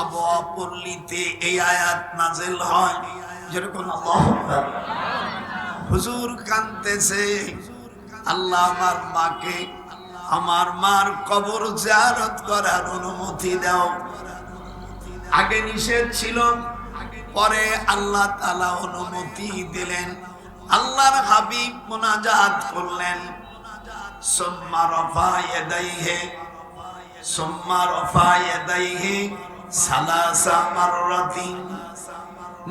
আবহাওয়া পল্লীতে এই আয়াত নাজেল হয়। যেরকম হুজুর কানতেছে আল্লাহ আমার মাকে, আমার মার কবর জিয়ারত করার অনুমতি দাও। আগে নিষেধ ছিল, পরে আল্লাহ তালা অনুমতি দিলেন। আল্লাহর হাবিব মোনাজাত করলেন। সোম্মা রফা ইয়াদাইহে, সোম্মা রফা ইয়াদাইহে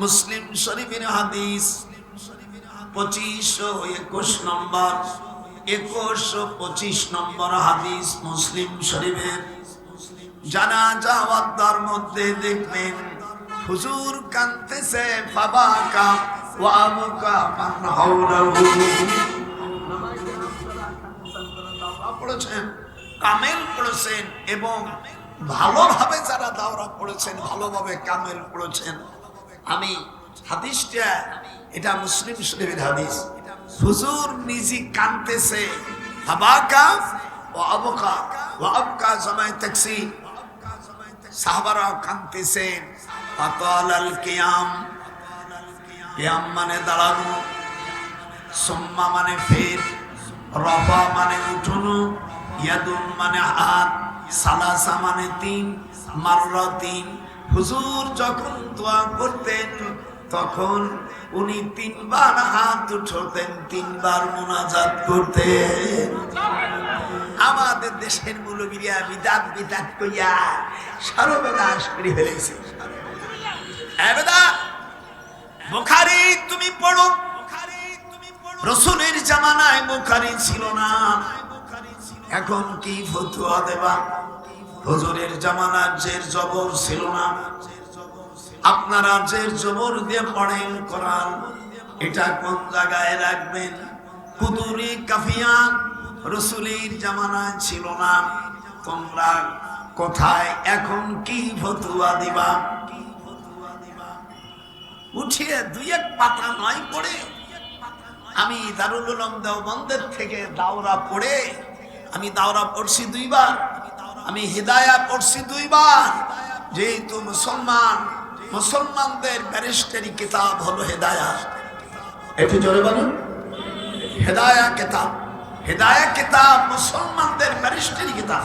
মুসলিম শরীফের হাদিস পঁচিশশো একুশ নম্বর। একুশশো পঁচিশ নম্বর হাদিস মুসলিম শরীফের। জানা যাওয়ার মধ্যে দেখবেন, হুজুর কানতেছে হাওলাহু। পড়েছেন কামেল পড়েছেন এবং ভালোভাবে যারা দাওরা পড়েছেন, ভালোভাবে কামেল পড়েছেন। আমি হাদিসটা, এটা মুসলিম শরীফের হাদিস। হুজুর নিজে কানতেছে সাহাবারা মানে দাঁড়ানো মানে ফের মানে উঠুনো, ইয়াদুন মানে হাত। সালাসা মানে তিন, মাররা তিন। হুজুর যখন দোয়া করতেন, তখন উনি তিনবার হাত উঠতেন, তিনবার মোনাজাত করতেন। আমাদের দেশের মুলগিরিয়া বিদাত বিদাত কইয়া সর্বনাশ করে ফেলেছে। এবেদা বুখারি তুমি পড়ো। রসুলের জামানায় বুখারি ছিল না। এখন কি ফতুয়া দেবা? হুজুরের জামানার জের জবর ছিল না। আপনারা জের জবর দিয়ে পড়েন কোরআন। এটা কোন জায়গায় রাখবেন? কুদুরি কাফিয়া রসুলের জামানায় ছিল না। তোমরা কোথায় এখন কি ফতুয়া দিবা? উঠিয়ে দুই এক পাতা নয় পড়ে। আমি দারুল উলুম দেওবন্দের থেকে দাওরা পড়ে আমি দাওরা পড়ছি দুইবার, আমি হিদায়া পড়ছি দুইবার। যেহেতু মুসলমান, মুসলমানদের ব্যারিস্টারি কিতাব হলো হেদায়া। একটু জোরে বলুন। হেদায়া কিতাব। হেদায়া কিতাব মুসলমানদের ব্যারিস্টারি কিতাব।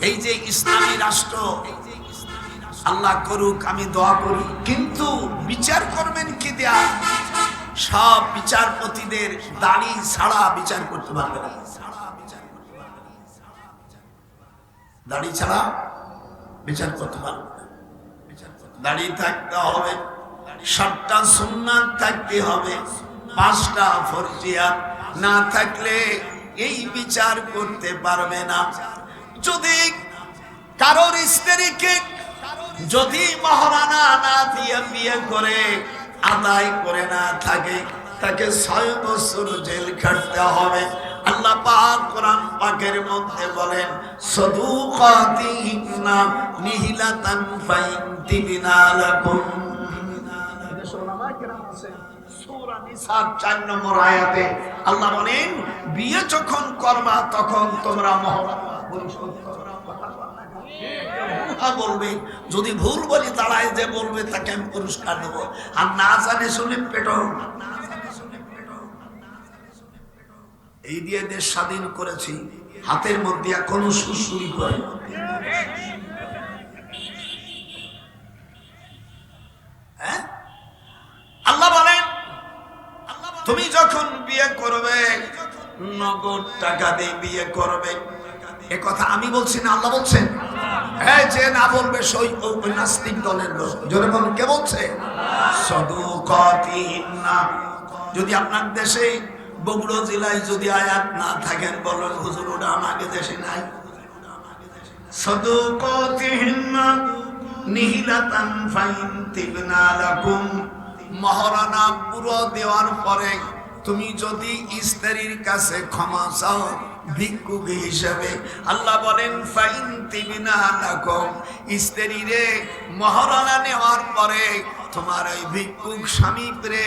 এই যে ইসলামী রাষ্ট্র, আল্লাহ করুক, আমি দোয়া করি। কিন্তু বিচার করবেন কি দেয়া? সব বিচারপতিদের দাড়ি ছাড়া বিচার করতে পারবে না। দাড়ি ছাড়া বিচার করতে পারবে না। দাড়ি থাকতে হবে, সাতটা সুন্নাত থাকতে হবে, পাঁচটা ফরজিয়াত। না থাকলে এই বিচার করতে পারবে না। যদি কারোর স্ত্রীকে, যদি মহারানা না দিয়ে বিয়ে করে আদায় করে না থাকে, তাকে ছয় বছর জেল খাটতে হবে। আল্লাহ পাক কোরআন পাকের মধ্যে বলেন সদুকাতিনা নিহিলাতান ফাইন তিবিনা লাকুম আল্লাহ বিয়ে যখন করবা, তখন তোমরা মহারানা পরিশোধ করো কথা বলবে, যদি ভুল বলি দাঁড়ায় যে বলবে তাকে আমি পুরস্কার দেবো। আর না জানে শুনে পেটো এই দিয়ে দেশ স্বাধীন করেছি, হাতের মধ্যে এখনও সুসুরি করে হ্যাঁ? আল্লাহ বলেন, তুমি যখন বিয়ে করবে, নগদ টাকা দিয়ে বিয়ে করবে। এ কথা আমি বলছি না, আল্লাহ বলছেন? হ্যাঁ যে না বলবে দলের কে বলছে? যদি আপনার দেশে বগুড়া জেলায় যদি আয়াত না থাকেন বলেন, হুজুর, ওটা আমাকে দেশে নাই। ফাইন মহারানা পুরো দেওয়ার পরে তুমি যদি স্ত্রীর কাছে ক্ষমা চাও ভিক্ষুক হিসেবে। আল্লাহ বলেন, ফাইন তিবিনা লাকুম স্ত্রীরে মহারানা নেওয়ার পরে তোমার ভিক্ষুক স্বামী প্রে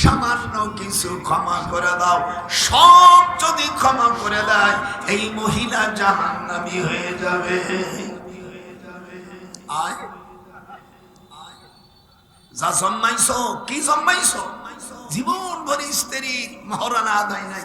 সামান্য কিছু ক্ষমা করে দাও। সব যদি ক্ষমা করে দেয়, এই মহিলা জাহান্নামী হয়ে যাবে। যা জন্মাইছো, কি জন্মাইছো? জীবন ভরি স্ত্রী মহারানা আদায় নাই।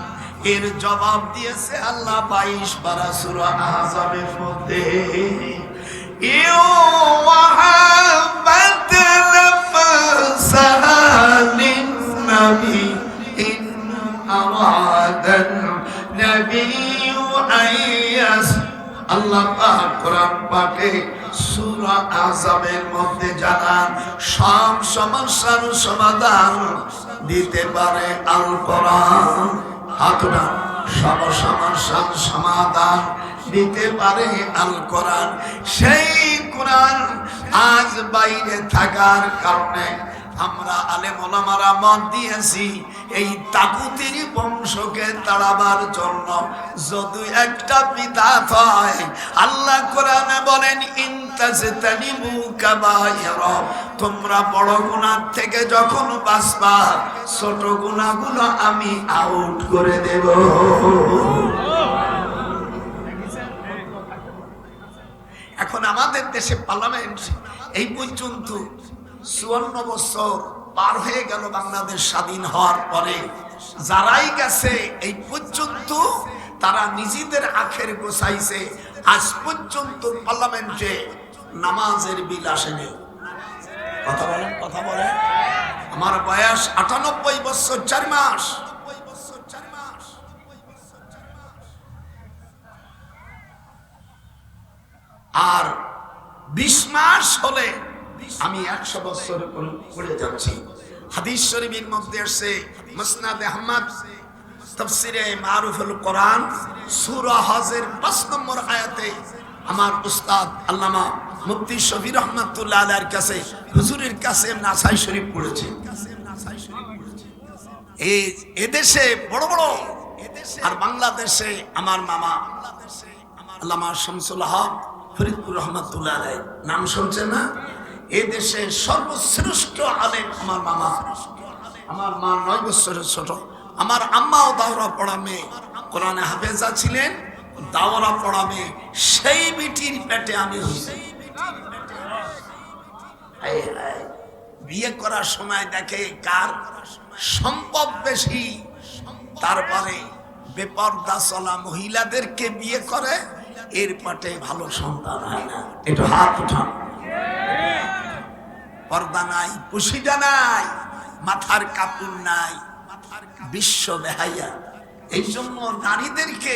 এর জবাব দিয়েছে আল্লাহ বাইশ পারা সুরা মধ্যে। আল্লাহ মধ্যে জানান, সব সমস্যার সমাধান দিতে পারে আল কোরআন। হাতটা সব সমাধান দিতে পারে আল কোরআন। সেই কোরআন আজ বাইরে থাকার কারণে আমরা আলেম ওলামারা মত দিয়েছি, এই তাকুতির বংশকে তাড়াবার জন্য। যদি একটা বিদাত হয় আল্লাহ কোরআনে বলেন ইনতাজতানিবু কাবায়ির। তোমরা বড় গুণার থেকে যখন বাঁচবা, ছোট গুনাহগুলো আমি আউট করে দেব। এখন আমাদের দেশে পার্লামেন্ট এই পর্যন্ত চুয়ান্ন বছর পার হয়ে গেল বাংলাদেশ স্বাধীন হওয়ার পরে। যারাই গেছে, এই পর্যন্ত তারা নিজেদের আখের গোছাইছে। আজ পর্যন্ত পার্লামেন্টে নামাজের বিল আসেনি কথা বলেন কথা বলেন। আমার বয়স আটানব্বই বছর, চার মাস। আর বিশ মাস হলে আমি একশো বছর করে যাচ্ছি। হাদিস শরীফের মধ্যে আসছে মুসনাদ আহমদ, তফসিরে মারুফুল কোরআন, সূরা হজের পাঁচ নম্বর আয়াতে আমার উস্তাদ আল্লামা মুফতি শফি রহমাতুল্লাহ আলাইহির কাছে, হুজুরের কাছে নাসাই শরীফ পড়েছে। এই এদেশে বড় বড়, আর বাংলাদেশে আমার মামা, আল্লামা শামসুল হক ফরিদপুর রহমাতুল্লাহ আলাই, নাম শুনছেন না? এ দেশে সর্বশ্রেষ্ঠ আলেম আমার মামা। আমার মা নয় বছরের ছোট। আমার আম্মাও দাওরা পড়া মেয়ে। কোরআনে হাফেজা ছিলেন, দাওরা পড়া মেয়ে। সেই বিটির পেটে আমি হয়েছি। হায় হায়। বিয়ে করার সময় দেখে কার সম্ভব বেশি? তারপরে বেপর্দা চলা মহিলাদেরকে বিয়ে করে, এর পাটে ভালো সন্তান হয় না। একটু হাত উঠান। পর্দা নাই পুশিটা নাই, মাথার কাপড় নাই, বিশ্ব বেহাইয়া এই জন্য নারীদেরকে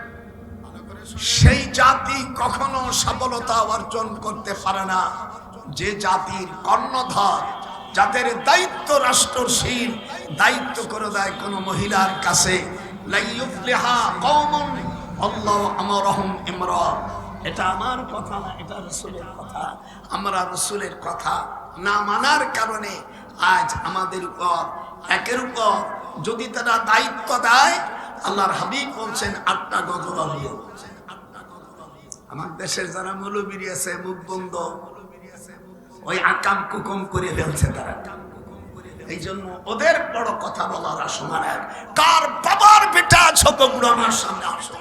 সেই জাতি কখনো সফলতা অর্জন করতে পারে না। যে জাতির কর্ণধর, যাদের দায়িত্ব রাষ্ট্রশীল, দায়িত্ব করে দেয় কোনো মহিলার কাছে এটা আমার কথা না এটা রসুলের কথা, আমরা রসুলের কথা না মানার কারণে আজ আমাদের উপর, একের উপর যদি তারা দায়িত্ব দেয় আল্লাহর হাবিব বলছেন আটটা গজল আমার দেশের যারা মৌলবীর আছে মুখ বন্ধ। ওই আকাম কুকুম করে ফেলছে তারা। এই জন্য ওদের বড় কথা বলার আসো মানে কার বাবার বেটা ছোট বুড়ো আমার সামনে আসো।